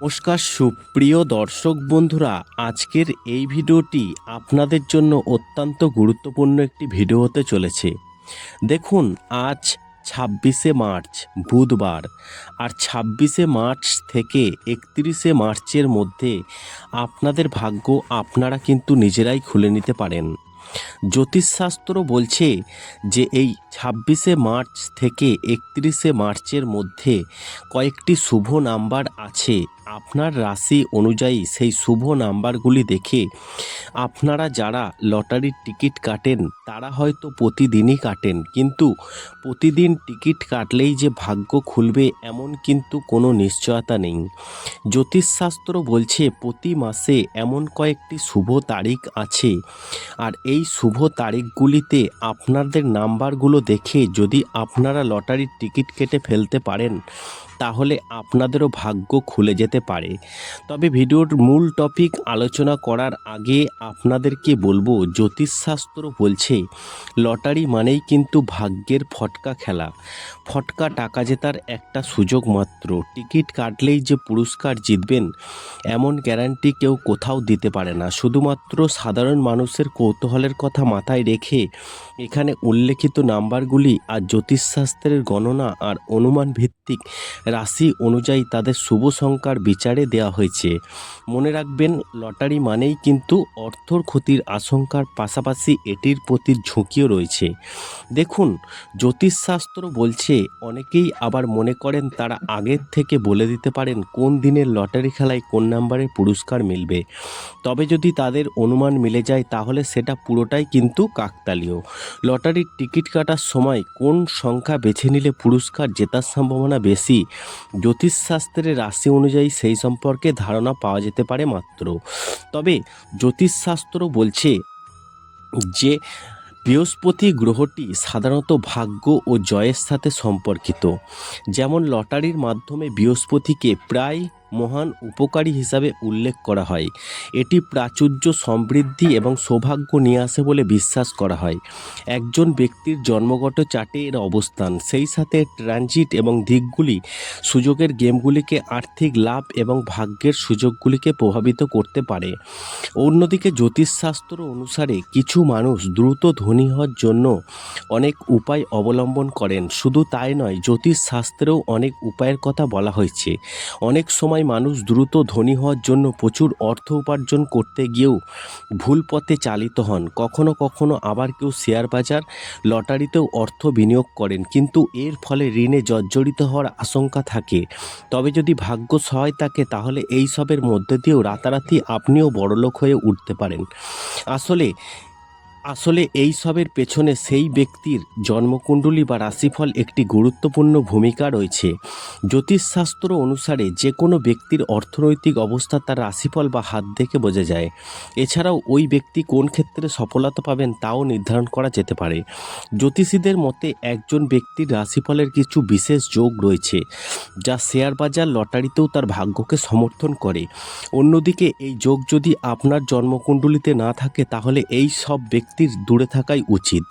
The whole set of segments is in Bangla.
নমস্কার, সুপ্রিয় দর্শক বন্ধুরা, আজকের এই ভিডিওটি আপনাদের জন্য অত্যন্ত গুরুত্বপূর্ণ একটি ভিডিও হতে চলেছে। দেখুন, আজ ছাব্বিশে মার্চ, বুধবার, আর ছাব্বিশে মার্চ থেকে একত্রিশে মার্চের মধ্যে আপনাদের ভাগ্য আপনারা কিন্তু নিজেরাই খুলে নিতে পারেন। জ্যোতিষশাস্ত্র বলছে যে এই ছাব্বিশে মার্চ থেকে একত্রিশে মার্চের মধ্যে কয়েকটি শুভ নাম্বার আছে। আপনার রাশি অনুযায়ী সেই শুভ নাম্বারগুলি দেখে আপনারা যারা লটারির টিকিট কাটেন, তারা হয়তো প্রতিদিনই কাটেন। কিন্তু প্রতিদিন টিকিট কাটলেই যে ভাগ্য খুলবে এমন কিন্তু কোনো নিশ্চয়তা নেই। জ্যোতিষশাস্ত্র বলছে প্রতি মাসে এমন কয়েকটি শুভ তারিখ আছে। আর এই শুভ তারিখগুলিতে আপনাদের নাম্বারগুলো দেখে যদি আপনারা লটারির টিকিট কেটে ফেলতে পারেন তাহলে আপনাদেরও ভাগ্য খুলে যেতে পারে। তবে ভিডিওর মূল টপিক আলোচনা করার আগে আপনাদেরকে বলব, জ্যোতিষশাস্ত্র বলছে, লটারি মানেই কিন্তু ভাগ্যের ফটকা খেলা। ফটকা টাকা জেতার একটা সুযোগ মাত্র। টিকিট কাটলেই যে পুরস্কার জিতবেন, এমন গ্যারান্টি কেউ কোথাও দিতে পারে না। শুধুমাত্র সাধারণ মানুষের কৌতূহলের কথা মাথায় রেখে এখানে উল্লেখিত নাম্বারগুলি আর জ্যোতিষশাস্ত্রের গণনা আর অনুমান ভিত্তিক রাশি অনুযায়ী তাদের শুভ সংখ্যার বিচারে দেওয়া হয়েছে। মনে রাখবেন, লটারি মানেই কিন্তু অর্থর ক্ষতির আশঙ্কার পাশাপাশি এটির প্রতি ঝুঁকিও রয়েছে। দেখুন, জ্যোতিষশাস্ত্র বলছে, অনেকেই আবার মনে করেন তারা আগের থেকে বলে দিতে পারেন কোন দিনের লটারি খেলায় কোন নাম্বারে পুরস্কার মিলবে। তবে যদি তাদের অনুমান মিলে যায়, তাহলে সেটা পুরোটাই কিন্তু কাকতালীয়। লটারির টিকিট কাটার সময় কোন সংখ্যা বেছে নিলে পুরস্কার জেতার সম্ভাবনা বেশি জ্যোতিষশাস্ত্রের রাশি অনুযায়ী সেই সম্পর্কে ধারণা পাওয়া যেতে পারে মাত্র। তবে জ্যোতিষশাস্ত্র বলছে যে বৃহস্পতি গ্রহটি সাধারণত ভাগ্য ও জয়ের সাথে সম্পর্কিত। যেমন লটারির মাধ্যমে বৃহস্পতিকে প্রায় মহান উপকারী হিসাবে উল্লেখ করা হয়। এটি প্রাচুর্য, সমৃদ্ধি এবং সৌভাগ্য নিয়ে আসে বলে বিশ্বাস করা হয়। একজন ব্যক্তির জন্মগত চার্টে এর অবস্থান। সেই সাথে ট্রানজিট এবং দিকগুলি সুযোগের গেমগুলিকে আর্থিক লাভ এবং ভাগ্যের সুযোগগুলিকে প্রভাবিত করতে পারে। অন্যদিকে জ্যোতিষশাস্ত্র অনুসারে কিছু মানুষ দ্রুত ধনী হওয়ার জন্য অনেক উপায় অবলম্বন করেন। শুধু তাই নয়, জ্যোতিষশাস্ত্রেও অনেক উপায়ের কথা বলা হয়েছে। অনেক সময় মানুষ দ্রুত ধনী হওয়ার জন্য প্রচুর অর্থ উপার্জন করতে গিয়েও ভুল পথে চালিত হন। কখনো কখনো আবার কেউ শেয়ার বাজার, লটারিতেও অর্থ বিনিয়োগ করেন। কিন্তু এর ফলে ঋণে জর্জরিত হওয়ার আশঙ্কা থাকে। তবে যদি ভাগ্য সহায় থাকে, তাহলে এই সবের মধ্যে দিয়েও রাতারাতি আপনিও বড়লোক হয়ে উঠতে পারেন। আসলে আসলে এই সবের পেছনে সেই ব্যক্তির জন্মকুণ্ডলী বা রাশিফল একটি গুরুত্বপূর্ণ ভূমিকা রয়েছে। জ্যোতিষশাস্ত্র অনুসারে যে কোনো ব্যক্তির অর্থনৈতিক অবস্থা তার রাশিফল বা হাত দেখে বোঝা যায়। এছাড়াও ওই ব্যক্তি কোন ক্ষেত্রে সফলতা পাবেন তাও নির্ধারণ করা যেতে পারে। জ্যোতিষীদের মতে একজন ব্যক্তির রাশিফলের কিছু বিশেষ যোগ রয়েছে, যা শেয়ার বাজার লটারিতেও তার ভাগ্যকে সমর্থন করে। অন্যদিকে এই যোগ যদি আপনার জন্মকুণ্ডলিতে না থাকে, তাহলে এই সব ব্যক্তির দূরে থাকাই উচিত।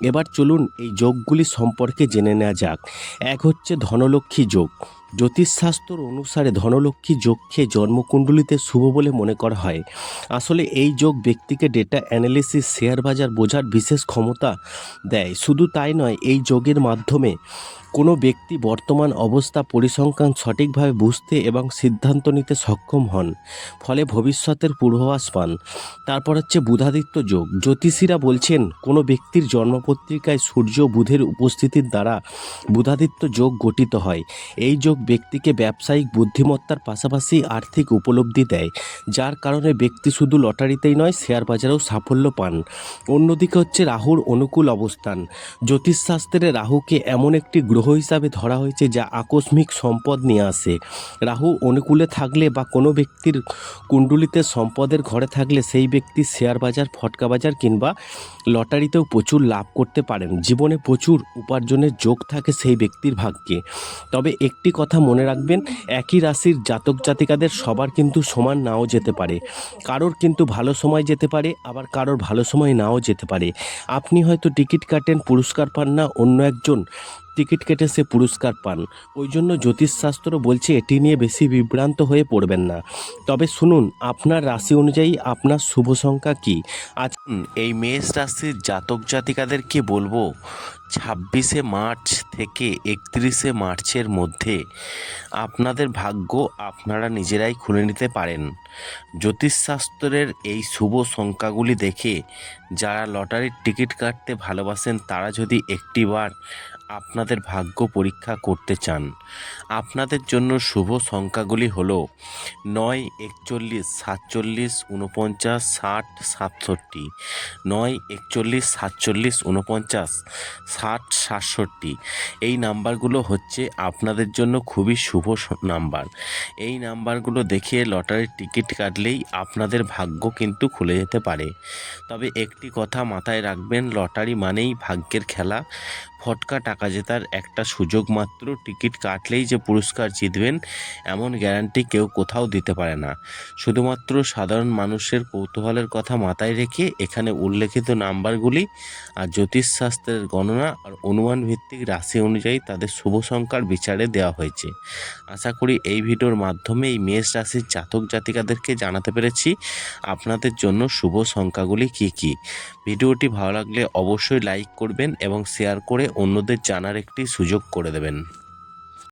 এবার চলুন এই যোগগুলি সম্পর্কে জেনে নেওয়া যাক। এক হচ্ছে ধনলক্ষ্মী যোগ। জ্যোতিষশাস্ত্র অনুসারে ধনলক্ষ্মী যোগকে জন্মকুণ্ডলিতে শুভ বলে মনে করা হয়। আসলে এই যোগ ব্যক্তিকে ডেটা অ্যানালিসিস শেয়ার বাজার বোঝার বিশেষ ক্ষমতা দেয়। শুধু তাই নয়, এই যোগের মাধ্যমে কোনো ব্যক্তি বর্তমান অবস্থা পরিসংখ্যান সঠিকভাবে বুঝতে এবং সিদ্ধান্ত নিতে সক্ষম হন, ফলে ভবিষ্যতের পূর্বাভাস পান। তারপর হচ্ছে বুধাদিত্য যোগ। জ্যোতিষীরা বলছেন, কোনো ব্যক্তির জন্মপত্রিকায় সূর্য বুধের উপস্থিতির দ্বারা বুধাদিত্য যোগ গঠিত হয়। এই যোগ ব্যক্তিকে ব্যবসায়িক বুদ্ধিমত্তার পাশাপাশি আর্থিক উপলব্ধি দেয়, যার কারণে ব্যক্তি শুধু লটারিতেই নয়, শেয়ার বাজারেও সাফল্য পান। অন্যদিকে হচ্ছে রাহুর অনুকূল অবস্থান। জ্যোতিষশাস্ত্রে রাহুকে এমন একটি গ্রহ হিসাবে ধরা হয়েছে যা আকস্মিক সম্পদ নিয়ে আসে। রাহু অনুকূলে থাকলে বা কোনো ব্যক্তির কুণ্ডলিতে সম্পদের ঘরে থাকলে সেই ব্যক্তি শেয়ার বাজার, ফটকা বাজার কিংবা লটারিতেও প্রচুর লাভ করতে পারেন। জীবনে প্রচুর উপার্জনের যোগ থাকে সেই ব্যক্তির ভাগ্যে। তবে একটি কথা মনে রাখবেন, একই রাশির জাতক জাতিকাদের সবার কিন্তু সমান নাও যেতে পারে। কারোর কিন্তু ভালো সময় যেতে পারে, আবার কারোর ভালো সময় নাও যেতে পারে। আপনি হয়তো টিকিট কাটেন, পুরস্কার পান না, অন্য একজন টিকিট কেটে সে পুরস্কার পান। ওই জন্য জ্যোতিষশাস্ত্র বলছে, এটি নিয়ে বেশি বিভ্রান্ত হয়ে পড়বেন না। তবে শুনুন, আপনার রাশি অনুযায়ী আপনার শুভ সংখ্যা কী? আজ এই মেষ রাশির জাতক জাতিকাদেরকে বলব? ছাব্বিশে মার্চ থেকে একত্রিশে মার্চের মধ্যে আপনাদের ভাগ্য আপনারা নিজেরাই খুলে নিতে পারেন। জ্যোতিষশাস্ত্রের এই শুভ সংখ্যাগুলি দেখে যারা লটারির টিকিট কাটতে ভালোবাসেন, তারা যদি একটিবার আপনাদের ভাগ্য পরীক্ষা করতে চান। আপনাদের জন্য শুভ সংখ্যাগুলি হল নয়, একচল্লিশ, সাতচল্লিশ উনপঞ্চাশ ষাট, সাতষট্টি। নয়, একচল্লিশ, সাতচল্লিশ উনপঞ্চাশ ষাট, সাতষট্টি। এই নাম্বারগুলো হচ্ছে আপনাদের জন্য খুবই শুভ নাম্বার। এই নাম্বারগুলো দেখে লটারির টিকিট কাটলেই আপনাদের ভাগ্য কিন্তু খুলে যেতে পারে। তবে একটি কথা মাথায় রাখবেন, লটারি মানেই ভাগ্যের খেলা। ফটকা টাকা জেতার একটা সুযোগ মাত্র। টিকিট কাটলেই যে পুরস্কার জিতবেন, এমন গ্যারান্টি কেউ কোথাও দিতে পারে না। শুধুমাত্র সাধারণ মানুষের কৌতূহলের কথা মাথায় রেখে এখানে উল্লেখিত নাম্বারগুলি আর জ্যোতিষশাস্ত্রের গণনা আর অনুমান ভিত্তিক রাশি অনুযায়ী তাদের শুভ সংখ্যার বিচারে দেওয়া হয়েছে। আশা করি এই ভিডিওর মাধ্যমে এই মেষ রাশির জাতক জাতিকাদেরকে জানাতে পেরেছি আপনাদের জন্য শুভ সংখ্যাগুলি কি কি। ভিডিওটি ভালো লাগলে অবশ্যই লাইক করবেন এবং শেয়ার করে অন্যদের জানার একটি সুযোগ করে দেবেন।